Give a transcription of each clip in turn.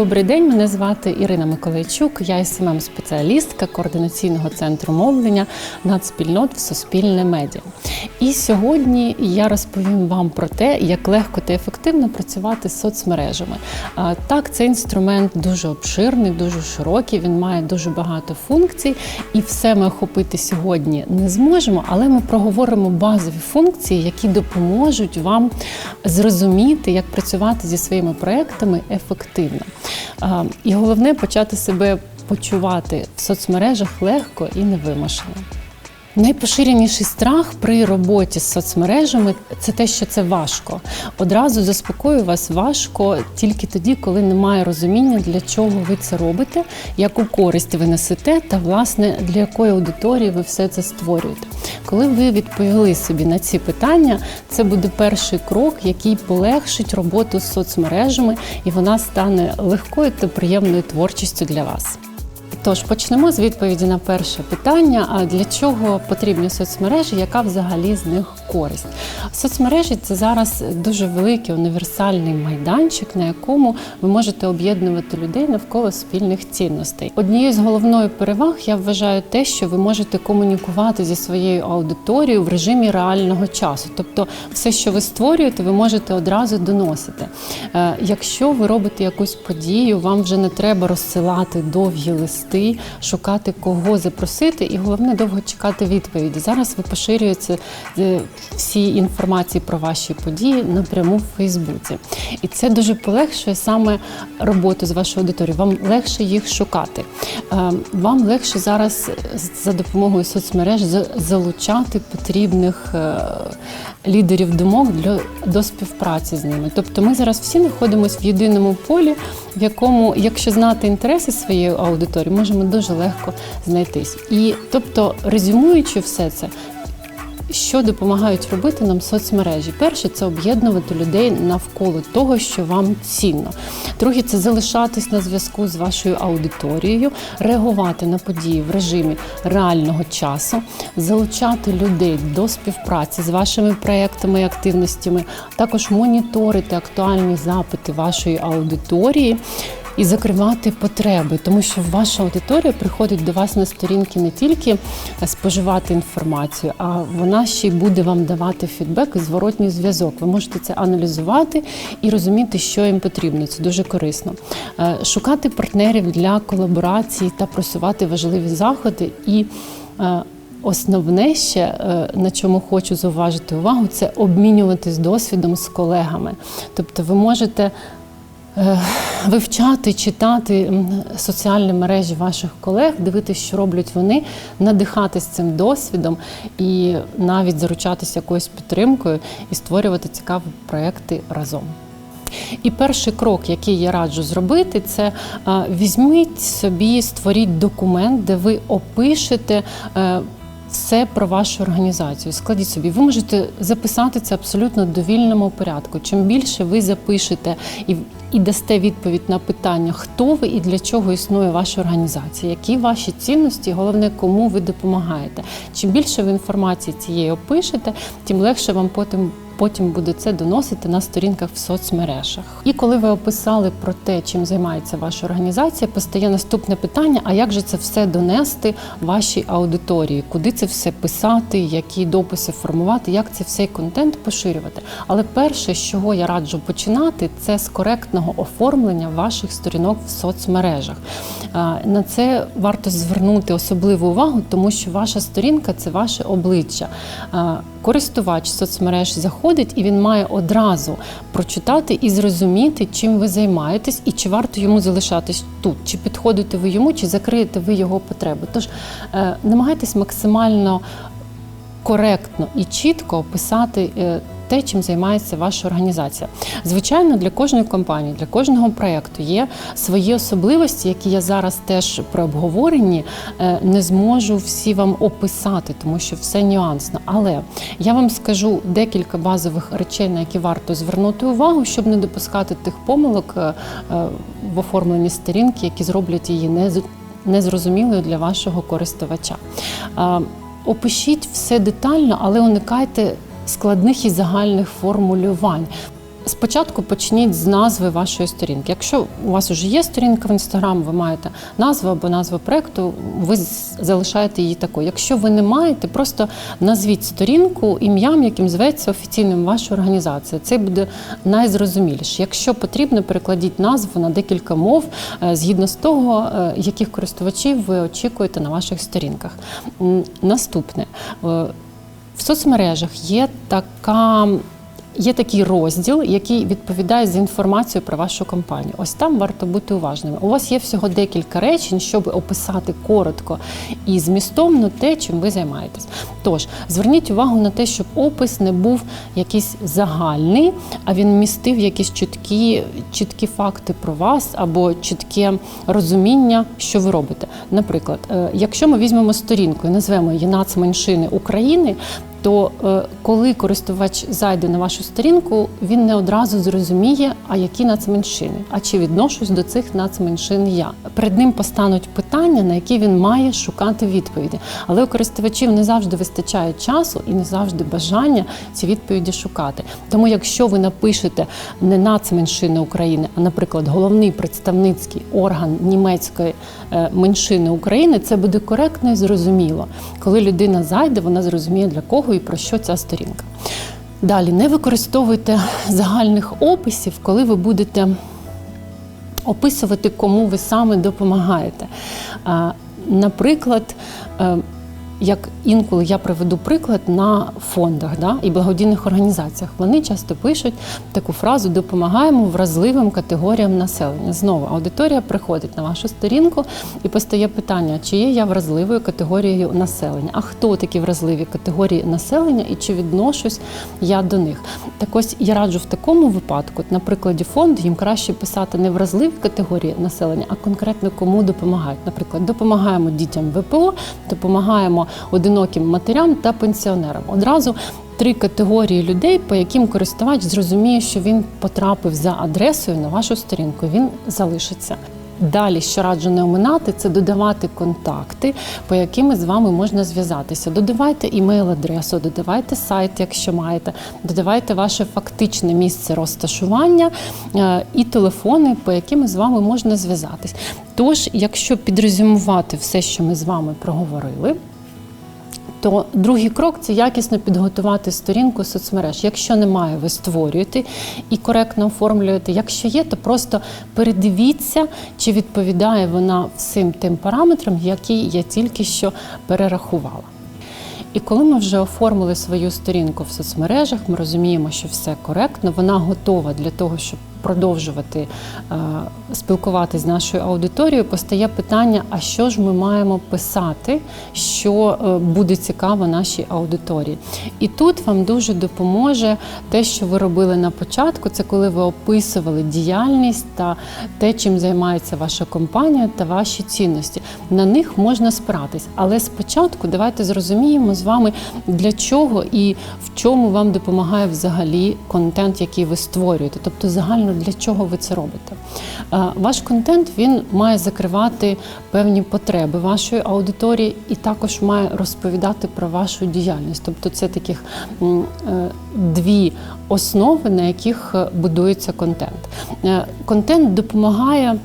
Добрий день, мене звати Ірина Миколайчук. Я СММ спеціалістка координаційного центру мовлення нацспільнот в Суспільне медіа. І сьогодні я розповім вам про те, як легко та ефективно працювати з соцмережами. Так, цей інструмент дуже обширний, дуже широкий. Він має дуже багато функцій, і все ми охопити сьогодні не зможемо, але ми проговоримо базові функції, які допоможуть вам зрозуміти, як працювати зі своїми проектами ефективно. І головне почати себе почувати в соцмережах легко і невимушено. Найпоширеніший страх при роботі з соцмережами це те, що це важко. Одразу заспокою вас важко тільки тоді, коли немає розуміння, для чого ви це робите, яку користь ви несете, та власне для якої аудиторії ви все це створюєте. Коли ви відповіли собі на ці питання, це буде перший крок, який полегшить роботу з соцмережами, і вона стане легкою та приємною творчістю для вас. Тож почнемо з відповіді на перше питання: а для чого потрібні соцмережі, яка взагалі з них користь? Соцмережі це зараз дуже великий універсальний майданчик, на якому ви можете об'єднувати людей навколо спільних цінностей. Однією з головних переваг я вважаю те, що ви можете комунікувати зі своєю аудиторією в режимі реального часу. Тобто, все, що ви створюєте, ви можете одразу доносити. Е, Якщо ви робите якусь подію, вам вже не треба розсилати довгі листи шукати кого запросити, і головне довго чекати відповіді. Зараз ви поширюєте е, всі інформації про ваші події напряму в Фейсбуці. І це дуже полегшує саме роботу з вашою аудиторією. Вам легше їх шукати. Е, Вам легше зараз за допомогою соцмереж залучати потрібних е, лідерів думок для до співпраці з ними. Тобто ми зараз всі знаходимося в єдиному полі, в якому, якщо знати інтереси своєї аудиторії, можемо дуже легко знайтись. І тобто, резюмуючи все це. Що допомагають робити нам соцмережі? Перше це об'єднувати людей навколо того, що вам цінно. Друге це залишатись на зв'язку з вашою аудиторією, реагувати на події в режимі реального часу, залучати людей до співпраці з вашими проектами і активностями, також моніторити актуальні запити вашої аудиторії і закривати потреби, тому що ваша аудиторія приходить до вас на сторінки не тільки споживати інформацію, а вона ще й буде вам давати фідбек і зворотній зв'язок. Ви можете це аналізувати і розуміти, що їм потрібно. Це дуже корисно. Е, Шукати партнерів для колаборації та просувати важливі заходи і. е, Основне ще е, на чому хочу зауважити увагу, це обмінюватись досвідом з колегами. Тобто, ви можете е, вивчати, читати соціальні мережі ваших колег, дивитися, що роблять вони, надихатись цим досвідом і навіть заручатися якоюсь підтримкою і створювати цікаві проекти разом. І перший крок, який я раджу зробити, це е, візьміть собі, створіть документ, де ви опишете. е, все про вашу організацію. Складіть собі. Ви можете записати це абсолютно довільному порядку. Чим більше ви запишете і і дасте відповідь на питання, хто ви і для чого існує ваша організація, які ваші цінності, головне, кому ви допомагаєте. Чим більше ви інформації цієї опишете, тим легше вам потім. Потім буде це доносити на сторінках в соцмережах. І коли ви описали про те, чим займається ваша організація, постає наступне питання: а як же це все донести вашій аудиторії? Куди це все писати, які дописи формувати, як це всей контент поширювати? Але перше, з чого я раджу починати, це з коректного оформлення ваших сторінок в соцмережах. На це варто звернути особливу увагу, тому що ваша сторінка це ваше обличчя. Користувач соцмереж заходить і він має одразу прочитати і зрозуміти, чим ви займаєтесь, і чи варто йому залишатись тут, чи підходите ви йому, чи закриєте ви його потреби. Тож е, намагайтесь максимально коректно і чітко описати. Те, чим займається ваша організація. Звичайно, для кожної компанії, для кожного проєкту є свої особливості, які я зараз теж при обговоренні е, не зможу всі вам описати, тому що все нюансно. Але я вам скажу декілька базових речей, на які варто звернути увагу, щоб не допускати тих помилок е, е, в оформленні сторінки, які зроблять її нез- незрозумілою для вашого користувача. Опишіть все детально, але уникайте складних і загальних формулювань. Спочатку почніть з назви вашої сторінки. Якщо у вас вже є сторінка в інстаграм, ви маєте назву або назву проекту, ви залишаєте її такою. Якщо ви не маєте, просто назвіть сторінку ім'ям, яким зветься офіційним ваша організація. Це буде найзрозуміліше. Якщо потрібно, перекладіть назву на декілька мов е, згідно з того, е, яких користувачів ви очікуєте на ваших сторінках. Наступне. В соцмережах є така. Є такий розділ, який відповідає за інформацію про вашу компанію. Ось там варто бути уважними. У вас є всього декілька речень, щоб описати коротко і змістовно те, чим ви займаєтесь. Тож зверніть увагу на те, щоб опис не був якийсь загальний, а він містив якісь чіткі, чіткі факти про вас або чітке розуміння, що ви робите. Наприклад, е, якщо ми візьмемо сторінку і назвемо її нацменшини України, то е, коли користувач зайде на вашу сторінку, він не одразу зрозуміє, а які нацменшини, а чи відношусь до цих нацменшин я. Перед ним постануть питання, на які він має шукати відповіді. Але у користувачів не завжди вистачає часу і не завжди бажання ці відповіді шукати. Тому, якщо ви напишете не нацменшини України, а, наприклад, головний представницький орган німецької е, меншини України, це буде коректно і зрозуміло. Коли людина зайде, вона зрозуміє для кого і про що ця сторінка. Далі не використовуйте загальних описів, коли ви будете описувати, кому ви саме допомагаєте. Наприклад, е, як інколи я приведу приклад на фондах да, і благодійних організаціях. Вони часто пишуть таку фразу Допомагаємо вразливим категоріям населення. Знову аудиторія приходить на вашу сторінку і постає питання, чи є я вразливою категорією населення, а хто такі вразливі категорії населення і чи відношусь я до них. Так ось я раджу в такому випадку, на прикладі фонду, їм краще писати не вразливі категорії населення, а конкретно кому допомагають. Наприклад, допомагаємо дітям ВПО, допомагаємо одиноким матерям та пенсіонерам. Одразу три категорії людей, по яким користувач зрозуміє, що він потрапив за адресою на вашу сторінку. Він залишиться. Далі, що раджу не оминати, це додавати контакти, по яким з вами можна зв'язатися. Додавайте імейл-адресу, додавайте сайт, якщо маєте, додавайте ваше фактичне місце розташування е, і телефони, по яким з вами можна зв'язатись. Тож, якщо підрезюмувати все, що ми з вами проговорили. То другий крок це якісно підготувати сторінку соцмереж. Якщо немає, ви створюєте і коректно оформлюєте. Якщо є, то просто передивіться, чи відповідає вона всім тим параметрам, які я тільки що перерахувала. І коли ми вже оформили свою сторінку в соцмережах, ми розуміємо, що все коректно, вона готова для того, щоб продовжувати е, спілкуватися з нашою аудиторією, постає питання: а що ж ми маємо писати, що е, буде цікаво нашій аудиторії? І тут вам дуже допоможе те, що ви робили на початку, це коли ви описували діяльність та те, чим займається ваша компанія та ваші цінності. На них можна спиратись. Але спочатку давайте зрозуміємо з вами, для чого і в чому вам допомагає взагалі контент, який ви створюєте. Тобто загально для чого ви це робите. Е, Ваш контент він має закривати певні потреби вашої аудиторії і також має розповідати про вашу діяльність. Тобто це таких е, дві основи, на яких е, будується контент. Контент допомагає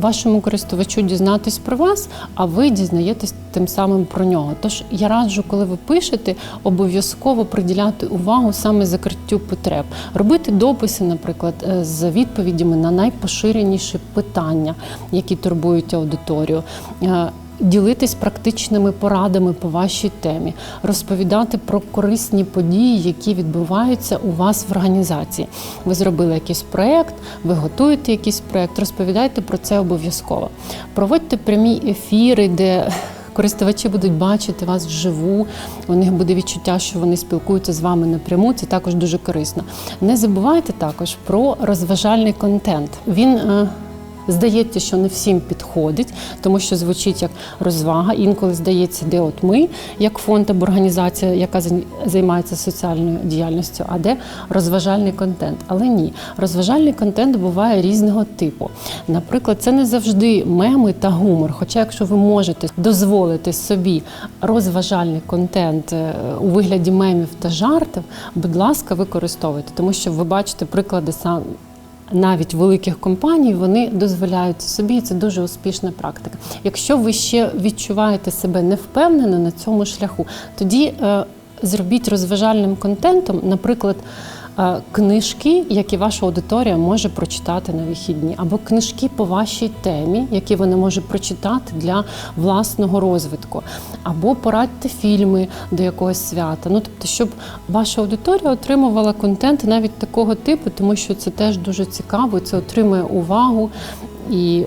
вашому користувачу дізнатись про вас, а ви дізнаєтесь тим самим про нього. Тож я раджу, коли ви пишете, обов'язково приділяти увагу саме закриттю потреб, робити дописи, наприклад, е, з відповідями на найпоширеніші питання, які турбують аудиторію. Ділитись практичними порадами по вашій темі, розповідати про корисні події, які відбуваються у вас в організації. Ви зробили якийсь проєкт, ви готуєте якийсь проєкт, розповідайте про це обов'язково. Проводьте прямі ефіри, де користувачі будуть бачити вас вживу. У них буде відчуття, що вони спілкуються з вами напряму. Це також дуже корисно. Не забувайте також про розважальний контент. Він е, Здається, що не всім підходить, тому що звучить як розвага. Інколи здається, де от ми, як фонд або організація, яка зай- займається соціальною діяльністю, а де розважальний контент. Але ні, розважальний контент буває різного типу. Наприклад, це не завжди меми та гумор. Хоча, якщо ви можете дозволити собі розважальний контент е, у вигляді мемів та жартів, будь ласка, використовуйте, тому що ви бачите приклади сам навіть великих компаній вони дозволяють собі, це дуже успішна практика. Якщо ви ще відчуваєте себе невпевнено на цьому шляху, тоді е, зробіть розважальним контентом, наприклад. Книжки, які ваша аудиторія може прочитати на вихідні, або книжки по вашій темі, які вони можуть прочитати для власного розвитку, або порадьте фільми до якогось свята. Ну тобто, щоб ваша аудиторія отримувала контент навіть такого типу, тому що це теж дуже цікаво, це отримує увагу і.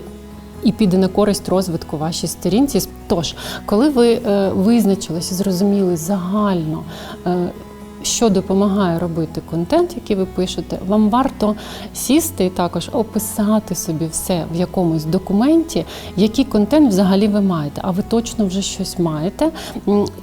І піде на користь розвитку вашій сторінці. Тож, коли ви е, визначилися, зрозуміли загально, е, що допомагає робити контент, який ви пишете, вам варто сісти і також описати собі все в якомусь документі, який контент взагалі ви маєте. А ви точно вже щось маєте,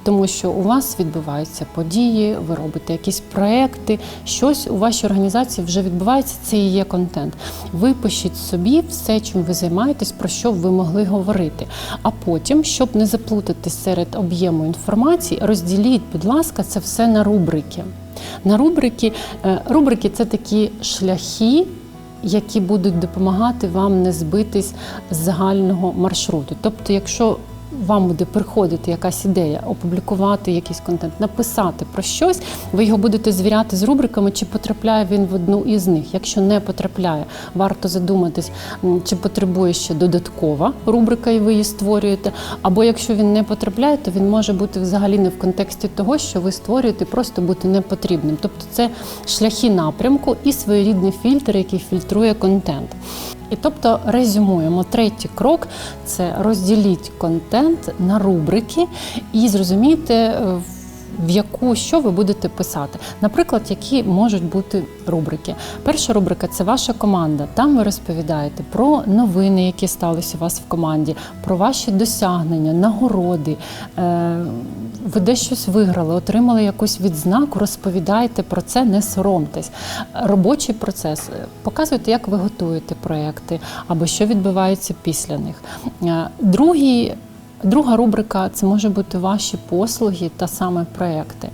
тому що у вас відбуваються події, ви робите якісь проекти, щось у вашій організації вже відбувається. Це і є контент. Ви пишіть собі все, чим ви займаєтесь, про що ви могли говорити. А потім, щоб не заплутатись серед об'єму інформації, розділіть, будь ласка, це все на рубрики. На рубрики, е, рубрики це такі шляхи. Які будуть допомагати вам не збитись з загального маршруту. Тобто, якщо вам буде приходити якась ідея, опублікувати якийсь контент, написати про щось, ви його будете звіряти з рубриками, чи потрапляє він в одну із них. Якщо не потрапляє, варто задуматись, чи потребує ще додаткова рубрика, і ви її створюєте. Або якщо він не потрапляє, то він може бути взагалі не в контексті того, що ви створюєте, просто бути непотрібним. Тобто це шляхи напрямку і своєрідний фільтр, який фільтрує контент. І тобто резюмуємо. Третій крок це розділіть контент на рубрики і зрозумійте, е, в яку що ви будете писати. Наприклад, які можуть бути рубрики. Перша рубрика це ваша команда. Там ви розповідаєте про новини, які сталися у вас в команді, про ваші досягнення, нагороди. Е, Ви десь щось виграли, отримали якусь відзнаку, розповідайте про це, не соромтесь. Робочий процес. Показуйте, як ви готуєте проекти або що відбувається після них. Другі Другий Друга рубрика це може бути ваші послуги та саме проекти.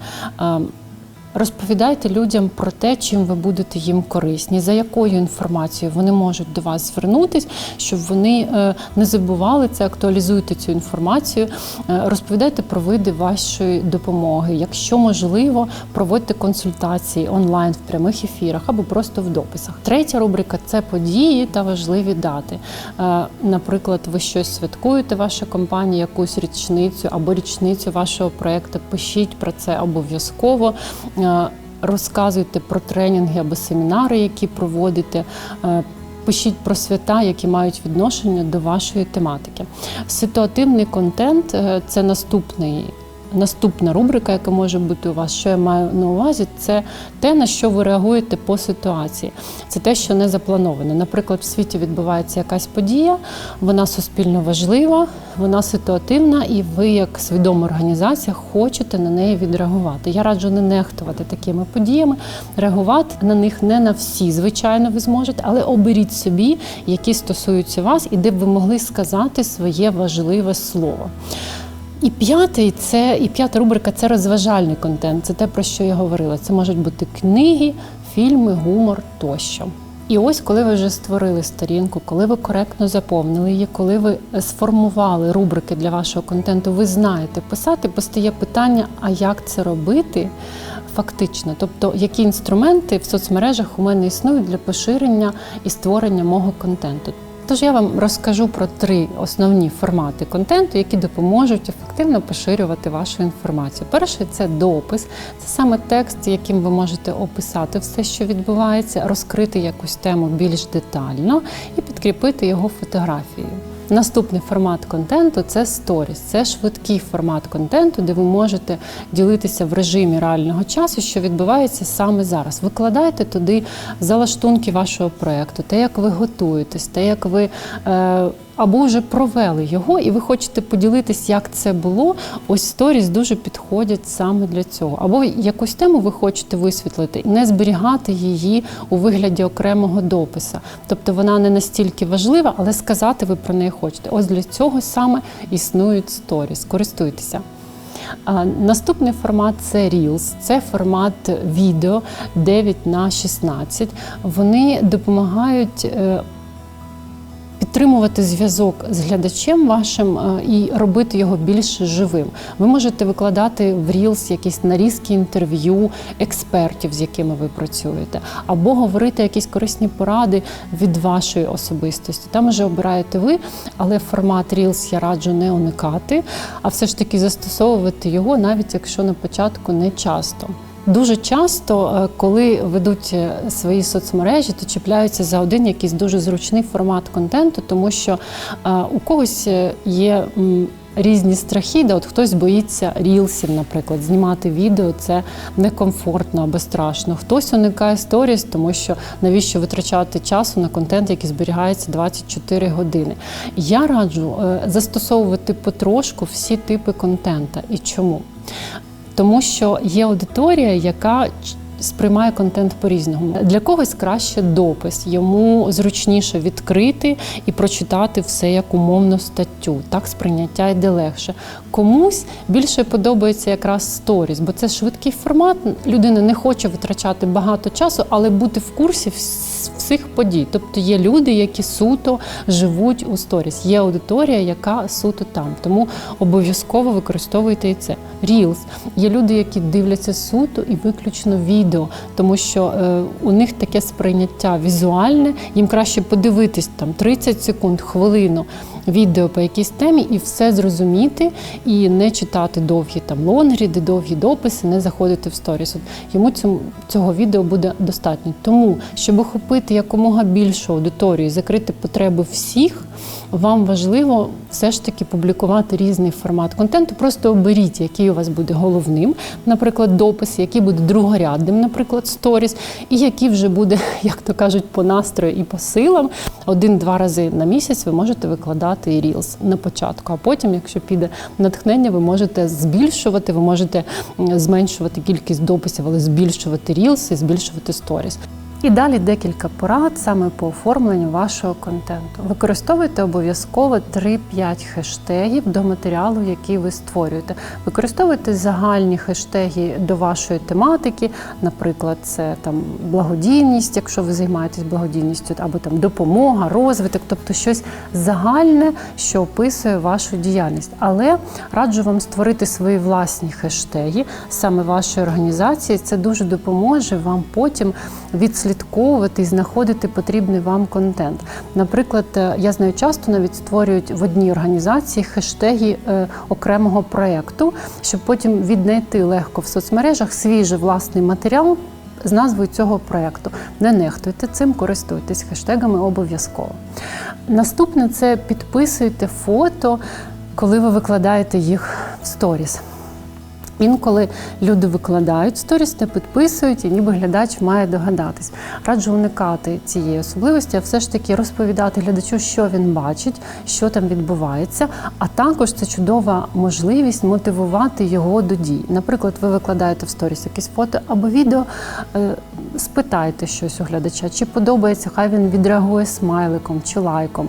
Розповідайте людям про те, чим ви будете їм корисні, за якою інформацією вони можуть до вас звернутись, щоб вони е, не забували це, актуалізуйте цю інформацію, Е, розповідайте про види вашої допомоги. Якщо можливо, проводьте консультації онлайн в прямих ефірах або просто в дописах. Третя рубрика це події та важливі дати. Е, Наприклад, ви щось святкуєте, ваша компанія, якусь річницю або річницю вашого проекту. Пишіть про це обов'язково. Е, Розказуйте про тренінги або семінари, які проводите. Е, Пишіть про свята, які мають відношення до вашої тематики. Ситуативний контент е, це наступний. Наступна рубрика, яка може бути у вас, що я маю на увазі, це те, на що ви реагуєте по ситуації. Це те, що не заплановано. Наприклад, в світі відбувається якась подія, вона суспільно важлива, вона ситуативна, і ви, як свідома організація, хочете на неї відреагувати. Я раджу не нехтувати такими подіями, реагувати на них не на всі, звичайно, ви зможете, але оберіть собі, які стосуються вас, і де б ви могли сказати своє важливе слово. І п'ятий це і п'ята рубрика це розважальний контент. Це те, про що я говорила. Це можуть бути книги, фільми, гумор тощо. І ось, коли ви вже створили сторінку, коли ви коректно заповнили її, коли ви сформували рубрики для вашого контенту, ви знаєте писати, постає питання, а як це робити фактично? Тобто, які інструменти в соцмережах у мене існують для поширення і створення мого контенту. Тож я вам розкажу про три основні формати контенту, які допоможуть ефективно поширювати вашу інформацію. Перший це допис, це саме текст, яким ви можете описати все, що відбувається, розкрити якусь тему більш детально і підкріпити його фотографією. Наступний формат контенту це сторіс. Це швидкий формат контенту, де ви можете ділитися в режимі реального часу, що відбувається саме зараз. Викладайте туди залаштунки вашого проєкту, те, як ви готуєтесь, те, як ви. Е, або вже провели його, і ви хочете поділитись, як це було. Ось сторіс дуже підходять саме для цього. Або якусь тему ви хочете висвітлити і не зберігати її у вигляді окремого дописа. Тобто вона не настільки важлива, але сказати ви про неї хочете. Ось для цього саме існують сторіс. Користуйтеся. Наступний формат це Reels, це формат відео 9 на 16. Вони допомагають. Підтримувати зв'язок з глядачем вашим е, і робити його більш живим. Ви можете викладати в Reels якісь нарізки інтерв'ю експертів, з якими ви працюєте, або говорити якісь корисні поради від вашої особистості. Там вже обираєте ви, але формат Reels я раджу не уникати, а все ж таки застосовувати його, навіть якщо на початку не часто. Дуже часто, е, коли ведуть е, свої соцмережі, то чіпляються за один якийсь дуже зручний формат контенту, тому що е, у когось є. Різні страхи, де от хтось боїться рілсів, наприклад, знімати відео це некомфортно або страшно. Хтось уникає сторіс, тому що навіщо витрачати часу на контент, який зберігається 24 години. Я раджу застосовувати потрошку всі типи контента. І чому? Тому що є аудиторія, яка сприймає контент по-різному. Для когось краще допис, йому зручніше відкрити і прочитати все як умовну статтю. Так сприйняття йде легше. Комусь більше подобається якраз сторіс, бо це швидкий формат. Людина не хоче витрачати багато часу, але бути в курсі вс- всіх подій. Тобто є люди, які суто живуть у сторіс. Є аудиторія, яка суто там. Тому обов'язково використовуйте і це. Reels. Є люди, які дивляться суто і виключно відео, тому що е, у них таке сприйняття візуальне. Їм краще подивитись там 30 секунд, хвилину відео по якійсь темі і все зрозуміти, і не читати довгі там лонгріди, довгі дописи, не заходити в сторіс. Йому цьому, цього відео буде достатньо. Тому, щоб охопити якомога більшу аудиторію, закрити потреби всіх, вам важливо все ж таки публікувати різний формат контенту. Просто оберіть, який у вас буде головним, наприклад, допис, який буде другорядним, наприклад, сторіс, і який вже буде, як то кажуть, по настрою і по силам. Один-два рази на місяць ви можете викладати і на початку. А потім, якщо піде натхнення, ви можете збільшувати, ви можете зменшувати кількість дописів, але збільшувати Reels і збільшувати сторіс. І далі декілька порад саме по оформленню вашого контенту. Використовуйте обов'язково 3-5 хештегів до матеріалу, який ви створюєте. Використовуйте загальні хештеги до вашої тематики, наприклад, це там благодійність, якщо ви займаєтесь благодійністю, або там допомога, розвиток, тобто щось загальне, що описує вашу діяльність. Але раджу вам створити свої власні хештеги саме вашої організації. Це дуже допоможе вам потім відслідковувати і знаходити потрібний вам контент. Наприклад, е, я знаю, часто навіть створюють в одній організації хештеги е, окремого проєкту, щоб потім віднайти легко в соцмережах свій же власний матеріал. З назвою цього проєкту. Не нехтуйте цим, користуйтесь хештегами обов'язково. Наступне це підписуйте фото, коли ви викладаєте їх в сторіс. Інколи люди викладають сторіс, не підписують, і ніби глядач має догадатись. Раджу уникати цієї особливості, а все ж таки розповідати глядачу, що він бачить, що там відбувається. А також це чудова можливість мотивувати його до дій. Наприклад, ви викладаєте в сторіс якесь фото або відео, е, спитайте щось у глядача, чи подобається, хай він відреагує смайликом чи лайком.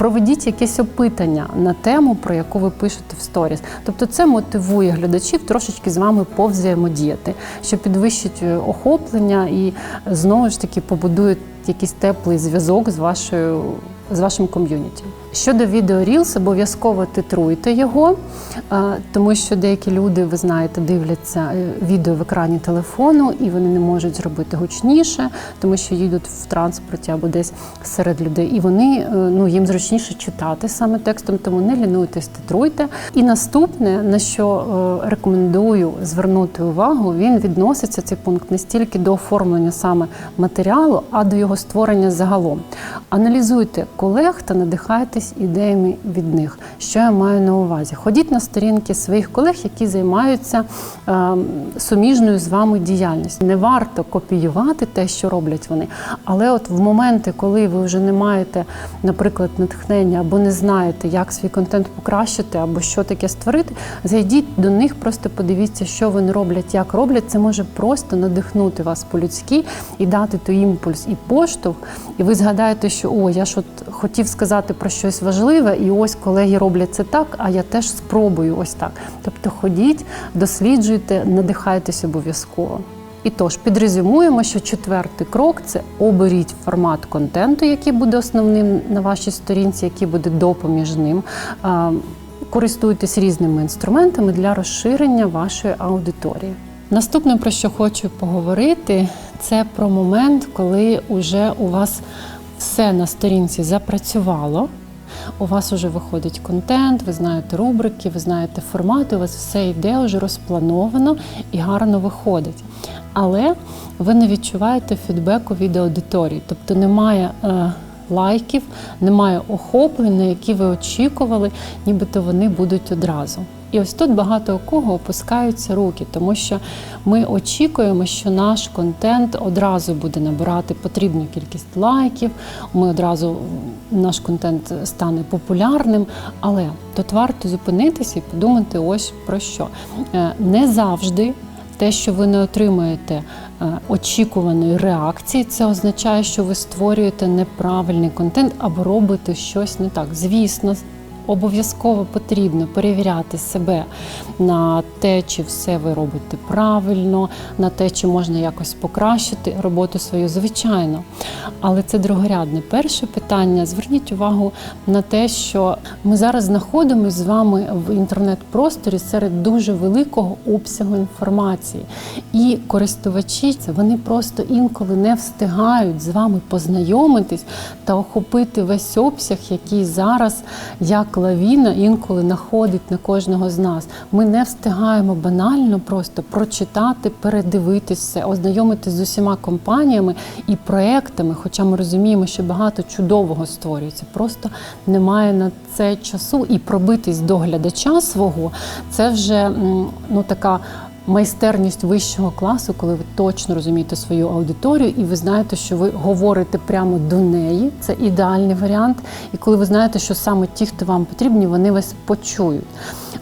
Проведіть якесь опитання на тему, про яку ви пишете в сторіс. Тобто це мотивує глядачів трошечки з вами повзаємодіяти, що підвищить е, охоплення і знову ж таки побудує якийсь теплий зв'язок з вашою з вашим ком'юніті. Щодо відео Reels, обов'язково титруйте його, е, тому що деякі люди, ви знаєте, дивляться е, відео в екрані телефону і вони не можуть зробити гучніше, тому що їдуть в транспорті або десь серед людей, і вони е, ну їм зручніше читати саме текстом, тому не лінуйтесь, титруйте. І наступне, на що рекомендую звернути увагу, він відноситься цей пункт не стільки до оформлення саме матеріалу, а до його створення загалом. Аналізуйте колег та надихайтесь ідеями від них. Що я маю на увазі? Ходіть на сторінки своїх колег, які займаються е, суміжною з вами діяльністю. Не варто копіювати те, що роблять вони, але от в моменти, коли ви вже не маєте, наприклад, натхнення або не знаєте, як свій контент покращити, або що таке створити, зайдіть до них, просто подивіться, що вони роблять, як роблять. Це може просто надихнути вас по-людськи і дати той імпульс і поштовх. І ви згадаєте, що о, я ж от хотів сказати про щось важливе, і ось колеги роблять це так, а я теж спробую ось так. Тобто ходіть, досліджуйте, надихайтесь обов'язково. І тож підрезюмуємо, що четвертий крок це оберіть формат контенту, який буде основним на вашій сторінці, який буде допоміжним. Користуйтесь різними інструментами для розширення вашої аудиторії. Наступне, про що хочу поговорити, це про момент, коли вже у вас все на сторінці запрацювало. У вас вже виходить контент, ви знаєте рубрики, ви знаєте формати, у вас все йде вже розплановано і гарно виходить. Але ви не відчуваєте фідбеку від аудиторії, тобто немає е, лайків, немає охоплень, на які ви очікували, нібито вони будуть одразу. І ось тут багато у кого опускаються руки, тому що ми очікуємо, що наш контент одразу буде набирати потрібну кількість лайків. Ми одразу наш контент стане популярним. Але тут варто зупинитися і подумати ось про що. Е, Не завжди. Те, що ви не отримуєте очікуваної реакції, це означає, що ви створюєте неправильний контент або робите щось не так. Звісно, обов'язково потрібно перевіряти себе на те, чи все ви робите правильно, на те, чи можна якось покращити роботу свою, звичайно. Але це другорядне. Перше питання: зверніть увагу на те, що ми зараз знаходимося з вами в інтернет-просторі серед дуже великого обсягу інформації. І користувачі це вони просто інколи не встигають з вами познайомитись та охопити весь обсяг, який зараз як лавіна інколи находить на кожного з нас. Ми не встигаємо банально просто прочитати, передивитись все, ознайомитись з усіма компаніями і проектами, хоча ми розуміємо, що багато чудового створюється. Просто немає на це часу і пробитись до глядача свого це вже ну така. Майстерність вищого класу, коли ви точно розумієте свою аудиторію, і ви знаєте, що ви говорите прямо до неї. Це ідеальний варіант. І коли ви знаєте, що саме ті, хто вам потрібні, вони вас почують.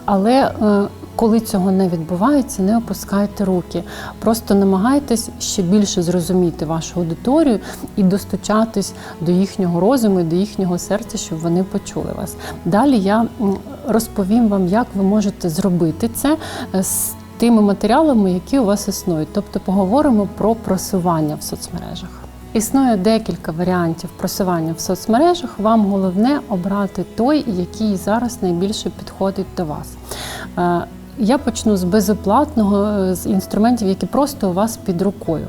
Але е, коли цього не відбувається, не опускайте руки. Просто намагайтесь ще більше зрозуміти вашу аудиторію і достучатись до їхнього розуму, до їхнього серця, щоб вони почули вас. Далі я розповім вам, як ви можете зробити це з тими матеріалами, які у вас існують. Тобто поговоримо про просування в соцмережах. Існує декілька варіантів просування в соцмережах. Вам головне обрати той, який зараз найбільше підходить до вас. Е, Я почну з безоплатного, е, з інструментів, які просто у вас під рукою.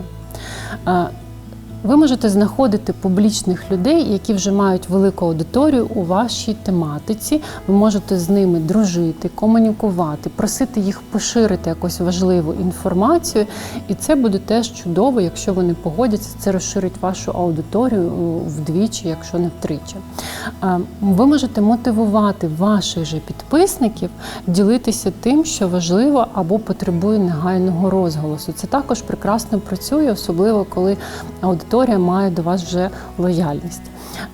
Ви можете знаходити публічних людей, які вже мають велику аудиторію у вашій тематиці. Ви можете з ними дружити, комунікувати, просити їх поширити якусь важливу інформацію. І це буде теж чудово, якщо вони погодяться, це розширить вашу аудиторію е, вдвічі, якщо не втричі. Е, Ви можете мотивувати ваших же підписників ділитися тим, що важливо або потребує негайного розголосу. Це також прекрасно працює, особливо коли аудиторія має до вас вже лояльність.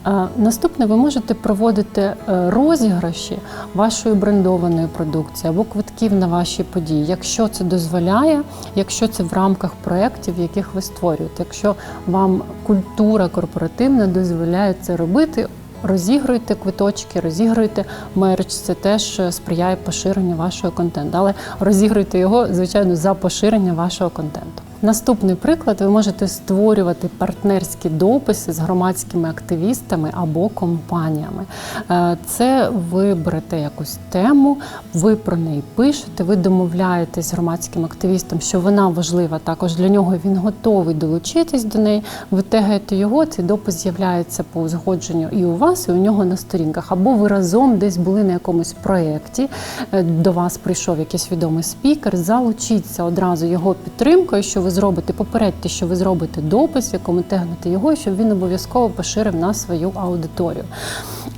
Е, Наступне, ви можете проводити е, розіграші вашої брендованої продукції або квитків на ваші події, якщо це дозволяє, якщо це в рамках проєктів, яких ви створюєте, якщо вам культура корпоративна дозволяє це робити. Розігруйте квиточки, розігруйте мерч. Це теж е, сприяє поширенню вашого контенту. Але розігруйте його, звичайно, за поширення вашого контенту. Наступний приклад: ви можете створювати партнерські дописи з громадськими активістами або компаніями. Е, Це ви берете якусь тему, ви про неї пишете, ви домовляєтесь з громадським активістом, що вона важлива також для нього. Він готовий долучитись до неї. Ви тегаєте його, цей допис з'являється по узгодженню і у вас, і у нього на сторінках. Або ви разом десь були на якомусь проєкті, е, до вас прийшов якийсь відомий спікер, залучіться одразу його підтримкою, що ви зробите, попередьте, що ви зробите допис, в якому тегнете його, щоб він обов'язково поширив на свою аудиторію.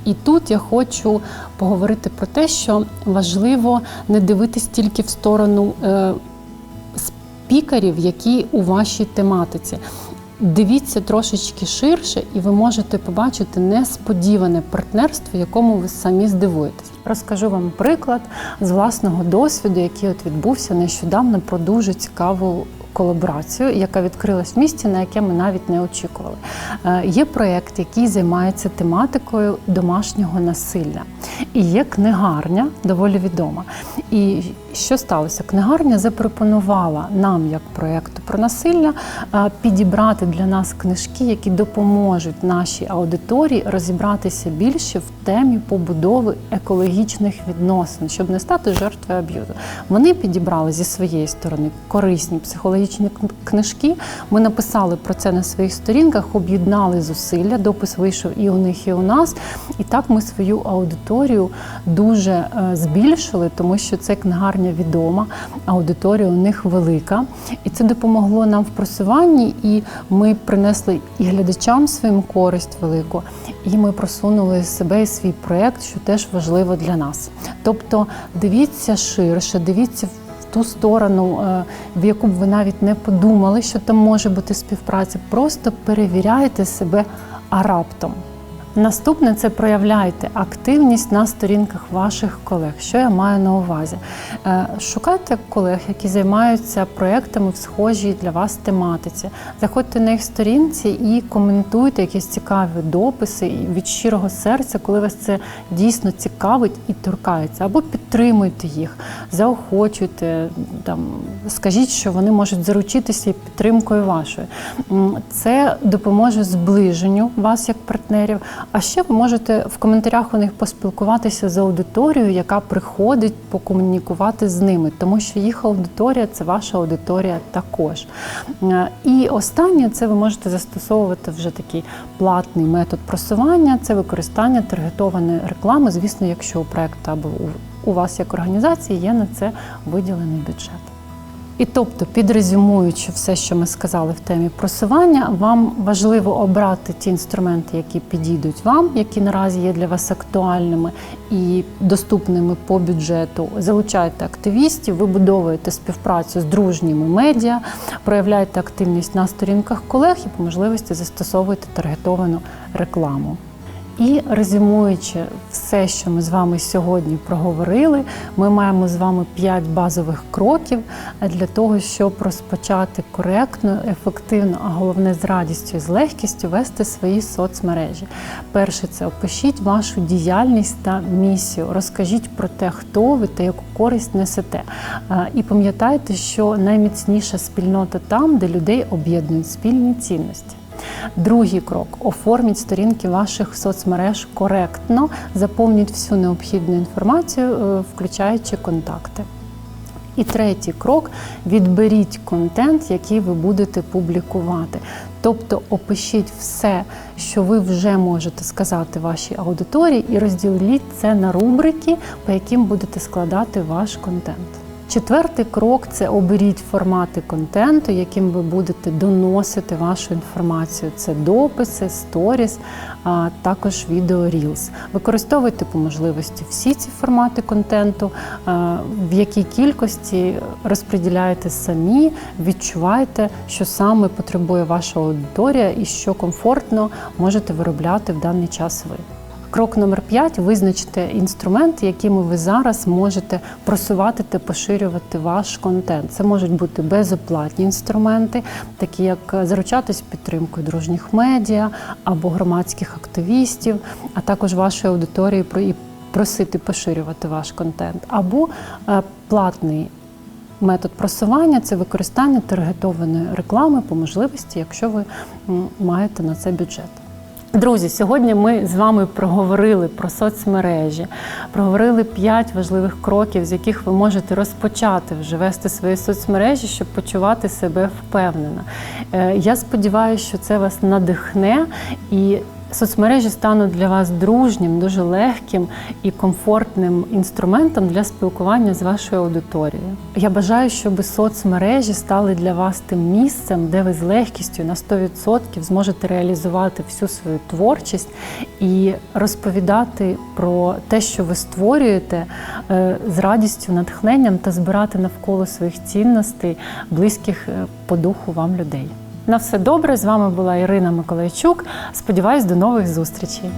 І тут я хочу поговорити про те, що важливо не дивитись тільки в сторону е, спікерів, які у вашій тематиці. Дивіться трошечки ширше, і ви можете побачити несподіване партнерство, якому ви самі здивуєтесь. Розкажу вам приклад з власного досвіду, який от відбувся нещодавно про дуже цікаву колаборацію, яка відкрилась в місті, на яке ми навіть не очікували. Е, Є проєкт, який займається тематикою домашнього насилля. І є книгарня, доволі відома. І що сталося? Книгарня запропонувала нам, як проєкту про насилля, е, підібрати для нас книжки, які допоможуть нашій аудиторії розібратися більше в темі побудови екологічних відносин, щоб не стати жертвою аб'юзу. Вони підібрали зі своєї сторони корисні психологічні книжки. Ми написали про це на своїх сторінках, об'єднали зусилля. Допис вийшов і у них, і у нас. І так ми свою аудиторію дуже е, збільшили, тому що це книгарня відома, аудиторія у них велика. І це допомогло нам в просуванні, і ми принесли і глядачам своїм користь велику, і ми просунули себе і свій проєкт, що теж важливо для нас. Тобто дивіться ширше, дивіться в ту сторону, е, в яку б ви навіть не подумали, що там може бути співпраця. Просто перевіряйте себе а раптом. Наступне це проявляйте активність на сторінках ваших колег. Що я маю на увазі? Е, Шукайте колег, які займаються проектами в схожій для вас тематиці. Заходьте на їх сторінці і коментуйте якісь цікаві дописи від щирого серця, коли вас це дійсно цікавить і торкається. Або підтримуйте їх, заохочуйте, там, скажіть, що вони можуть заручитися підтримкою вашою. Це допоможе зближенню вас як партнерів. А ще ви можете в коментарях у них поспілкуватися з аудиторією, яка приходить покомунікувати з ними, тому що їх аудиторія це ваша аудиторія також. Е, І останнє це ви можете застосовувати вже такий платний метод просування, це використання таргетованої реклами. Звісно, якщо у проекту або у- у вас як організації є на це виділений бюджет. І тобто, підрезюмуючи все, що ми сказали в темі просування, вам важливо обрати ті інструменти, які підійдуть вам, які наразі є для вас актуальними і доступними по бюджету. Залучайте активістів, вибудовуєте співпрацю з дружніми медіа, проявляйте активність на сторінках колег і по можливості застосовуйте таргетовану рекламу. І резюмуючи все, що ми з вами сьогодні проговорили, ми маємо з вами 5 базових кроків для того, щоб розпочати коректно, ефективно, а головне з радістю і з легкістю вести свої соцмережі. Перше це опишіть вашу діяльність та місію. Розкажіть про те, хто ви та яку користь несете. І пам'ятайте, що найміцніша спільнота там, де людей об'єднують спільні цінності. Другий крок оформіть сторінки ваших соцмереж коректно, заповніть всю необхідну інформацію, е, включаючи контакти. І третій крок відберіть контент, який ви будете публікувати. Тобто опишіть все, що ви вже можете сказати вашій аудиторії, і розділіть це на рубрики, по яким будете складати ваш контент. Четвертий крок це оберіть формати контенту, яким ви будете доносити вашу інформацію. Це дописи, сторіс, а також відео Reels. Використовуйте по можливості всі ці формати контенту, в якій кількості розподіляєте самі, відчувайте, що саме потребує ваша аудиторія і що комфортно можете виробляти в даний час ви. Крок номер 5 визначте інструменти, якими ви зараз можете просувати та поширювати ваш контент. Це можуть бути безоплатні інструменти, такі як заручатись підтримкою дружніх медіа або громадських активістів, а також вашої аудиторії про і просити поширювати ваш контент, або е, платний. Метод просування це використання таргетованої реклами по можливості, якщо ви маєте на це бюджет. Друзі, сьогодні ми з вами проговорили про соцмережі, проговорили п'ять важливих кроків, з яких ви можете розпочати вже вести свої соцмережі, щоб почувати себе впевнено. Е, Я сподіваюся, що це вас надихне і соцмережі стануть для вас дружнім, дуже легким і комфортним інструментом для спілкування з вашою аудиторією. Я бажаю, щоб соцмережі стали для вас тим місцем, де ви з легкістю на 100% зможете реалізувати всю свою творчість і розповідати про те, що ви створюєте е, з радістю, натхненням та збирати навколо своїх цінностей близьких е, по духу вам людей. На все добре. З вами була Ірина Миколайчук. Сподіваюсь, до нових зустрічей.